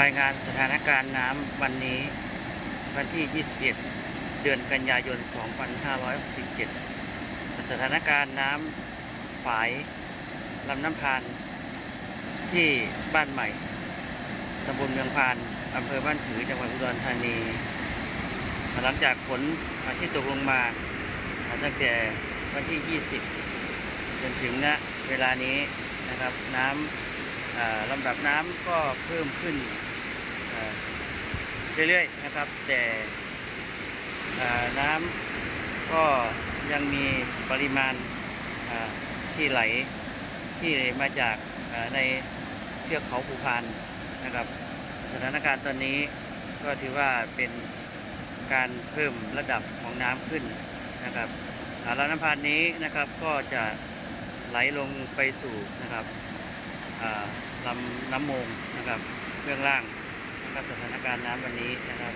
รายงานสถานการณ์น้ำวันนี้ วันที่ 21 เดือนกันยายน 2567 สถานการณ์น้ำฝายลำน้ำพาน ที่บ้านใหม่ตำบลเมืองพานอำเภอบ้านผือจังหวัดอุดรธานี หลังจากฝนที่ตกลงมาตั้งแต่วันที่ 20 จนถึงณเวลานี้นะครับน้ำ ลำดับน้ำก็เพิ่มขึ้นเรื่อยๆนะครับ แต่น้ำก็ยังมีปริมาณที่ไหลที่มาจากในเทือกเขาภูพานนะครับ สถานการณ์ตอนนี้ก็ถือว่าเป็นการเพิ่มระดับของน้ำขึ้นนะครับลำน้ำพานนี้นะครับก็จะไหลลงไปสู่นะครับ ลำน้ำโมงนะครับเรื่องล่างนะครับสถานการณ์น้ำวันนี้นะครับ